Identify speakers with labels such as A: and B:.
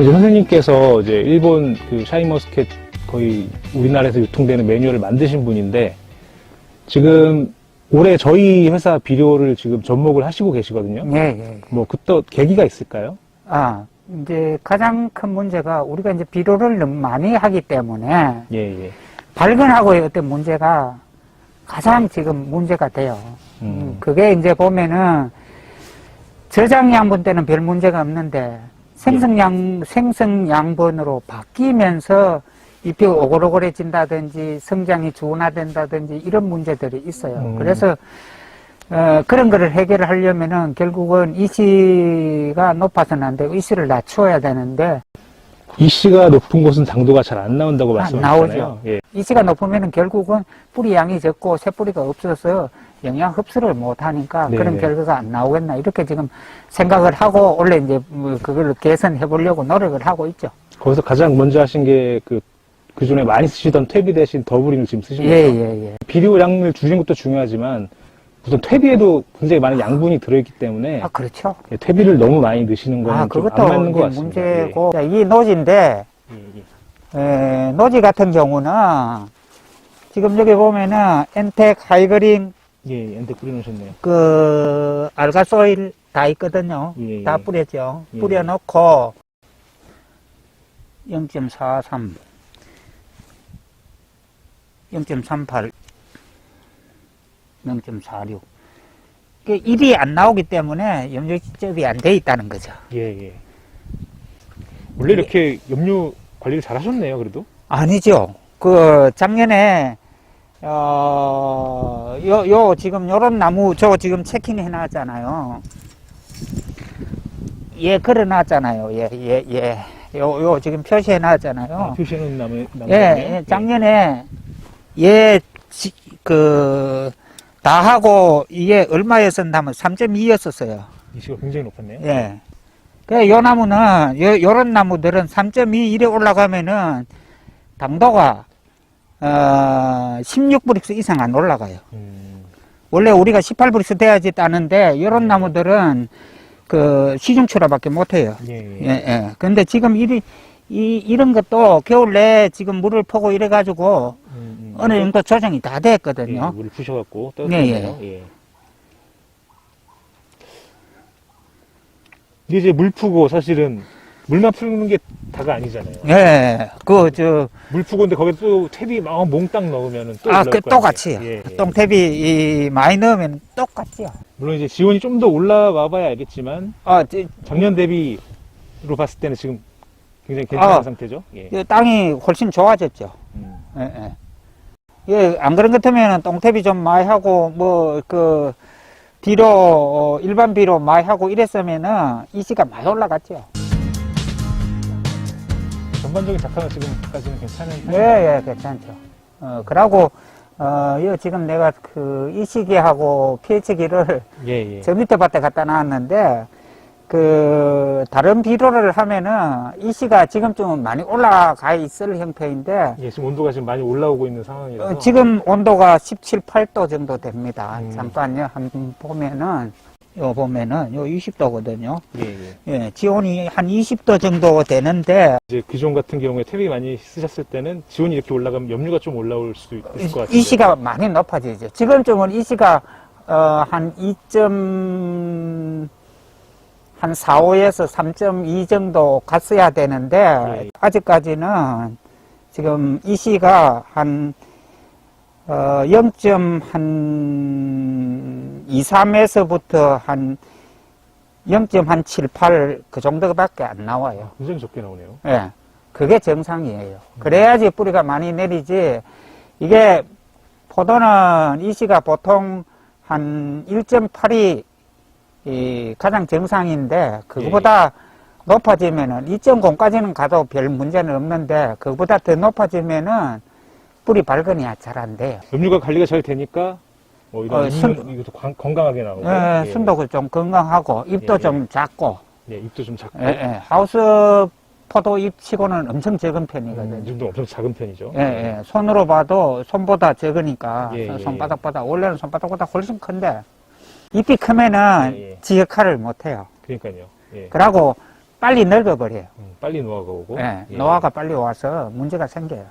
A: 이제 선생님께서 이제 일본 그 샤인머스켓 거의 우리나라에서 유통되는 매뉴얼을 만드신 분인데 지금 올해 저희 회사 비료를 지금 접목을 하시고 계시거든요.
B: 예, 예.
A: 뭐 그때 계기가 있을까요?
B: 아, 이제 가장 큰 문제가 우리가 이제 비료를 너무 많이 하기 때문에
A: 예, 예.
B: 발근하고의 어떤 문제가 가장 지금 문제가 돼요.
A: 음.
B: 그게 이제 보면은 저장 양분 때는 별 문제가 없는데 생성양 생성양분으로 바뀌면서 잎이 오글오글해진다든지 성장이 둔화된다든지 이런 문제들이 있어요.
A: 음.
B: 그래서 어, 그런 거를 해결을 하려면은 결국은 이시가 높아서는 안 되고 이시를 낮춰야 되는데
A: 이씨가 높은 곳은 당도가 잘 안 나온다고
B: 안
A: 말씀하셨잖아요.
B: 나오죠.
A: 예.
B: 이시가 높으면은 결국은 뿌리 양이 적고 새뿌리가 없어서 영양 흡수를 못 하니까
A: 네,
B: 그런
A: 네.
B: 결과가 안 나오겠나 이렇게 지금 생각을 하고 원래 이제 뭐 그걸 개선해 보려고 노력을 하고 있죠.
A: 거기서 가장 먼저 하신 게 그, 그 전에 많이 쓰시던 퇴비 대신 더블인을 지금 쓰신
B: 예,
A: 거죠?
B: 예, 예.
A: 비료량을 줄이는 것도 중요하지만 우선 퇴비에도 굉장히 많은 양분이 들어있기 때문에
B: 아, 그렇죠.
A: 예, 퇴비를 너무 많이 넣으시는 거는
B: 아,
A: 좀안
B: 그것도
A: 맞는 것 같습니다.
B: 문제고. 자, 이 노지인데,
A: 예, 예, 예.
B: 에, 노지 같은 경우는 지금 여기 보면은 엔텍 하이그린
A: 예, 예, 엔테 뿌려놓으셨네요.
B: 그 알가소일 다 있거든요.
A: 예, 예.
B: 다 뿌렸죠.
A: 예.
B: 뿌려놓고 0.43, 0.38, 0.46. 그 일이 안 나오기 때문에 염려집이 안 돼 있다는 거죠.
A: 예, 예. 원래 이렇게 염료 관리를 잘 하셨네요, 그래도.
B: 아니죠. 그 작년에 어, 요, 요, 지금 요런 나무, 저 지금 체킹 해 놨잖아요. 예, 걸어 놨잖아요. 예, 예, 예. 요, 요, 지금 표시해 놨잖아요.
A: 아, 표시해놓은 나무, 나무.
B: 예, 예, 작년에, 예, 지, 그, 다 하고, 이게 얼마였었냐면 3.2였었어요.
A: 이시가 굉장히 높았네요.
B: 예. 그, 요 나무는, 요, 요런 나무들은 3.2 이래 올라가면은, 당도가, 어, 16브릭스 이상 안 올라가요.
A: 음,
B: 원래 우리가 18브릭스 돼야지 따는데, 요런 나무들은, 그, 시중 출하밖에 못해요.
A: 예,
B: 예,
A: 예.
B: 예. 근데 지금 이, 이, 이런 것도 겨울 내에 지금 물을 퍼고 이래 가지고,
A: 음, 음.
B: 어느 정도 조정이 다
A: 예,
B: 됐거든요.
A: 물을 부셔갖고
B: 예,
A: 떨어뜨렸네요. 예. 근데 이제 물 푸고 사실은 물만 푸는 게 다가 아니잖아요.
B: 예, 그, 저,
A: 물 푸고 근데 거기에 또 퇴비 막 몽땅 넣으면은 또
B: 아,
A: 올라올
B: 그
A: 거 아니에요.
B: 똑같이요.
A: 예, 예.
B: 똥탭이 이 많이 넣으면 똑같지요.
A: 물론 이제 지원이 좀 더 올라와 봐야 알겠지만
B: 아, 저,
A: 작년 대비로 봤을 때는 지금 굉장히 괜찮은
B: 아.
A: 상태죠. 예.
B: 이 땅이 훨씬 좋아졌죠.
A: 음.
B: 예, 예. 예, 안 그런 것 같으면 똥탭이 좀 많이 하고, 뭐, 그, 비료, 어, 일반 비료 많이 하고 이랬으면은 이시가 많이 올라갔죠.
A: 전반적인 작황은 지금까지는 괜찮은
B: 예,
A: 편인가요?
B: 예, 괜찮죠. 어, 그러고, 어, 이 지금 내가 그 이 시기하고 pH기를
A: 예, 예.
B: 저 밑에 밭에 갖다 놨는데, 그, 다른 비료를 하면은 이시가 지금쯤은 많이 올라가 있을 형태인데,
A: 예, 지금 온도가 지금 많이 올라오고 있는 상황이라서
B: 어, 지금 온도가 17, 8도 정도 됩니다.
A: 음.
B: 잠깐요. 한번 보면은, 요 보면은, 요 20도거든요.
A: 예, 예.
B: 예, 지온이 한 20도 정도 되는데,
A: 이제 기존 같은 경우에 퇴비 많이 쓰셨을 때는 지온이 이렇게 올라가면 염류가 좀 올라올 수도 있을 것 같아요.
B: 이시가 많이 높아지죠. 지금쯤은 이시가, 어, 한 2점, 한 4, 5에서 3.2 정도 갔어야 되는데,
A: 예.
B: 아직까지는 지금 이시가 한, 어, 0.23에서부터 한0.78 그 정도밖에 안 나와요.
A: 굉장히 적게 나오네요.
B: 예. 그게 정상이에요. 그래야지 뿌리가 많이 내리지. 이게 포도는 이시가 보통 한 1.8이 이 가장 정상인데 그거보다 높아지면은 2.0까지는 가도 별 문제는 없는데 그거보다 더 높아지면은 뿌리 발근이 잘 안 돼요.
A: 염류가 관리가 잘 되니까 뭐 이런
B: 어,
A: 잎
B: 순-
A: 이것도 관- 건강하게 나오고
B: 예,
A: 예,
B: 순도가 좀 건강하고 잎도
A: 예, 예.
B: 좀 작고
A: 예, 잎도 좀 작고
B: 예, 예. 하우스 포도 잎치고는 엄청 적은 편이거든요.
A: 음, 이 정도 엄청 작은 편이죠.
B: 예, 예. 손으로 봐도 손보다 적으니까
A: 예, 예,
B: 손바닥보다 원래는 손바닥보다 훨씬 큰데 잎이 크면은
A: 예, 예.
B: 지 역할을 못 해요.
A: 그러니까요. 예.
B: 그러고 빨리 늙어버려요.
A: 음, 빨리 노화가 오고.
B: 예,
A: 예.
B: 노화가 빨리 와서 문제가 생겨요.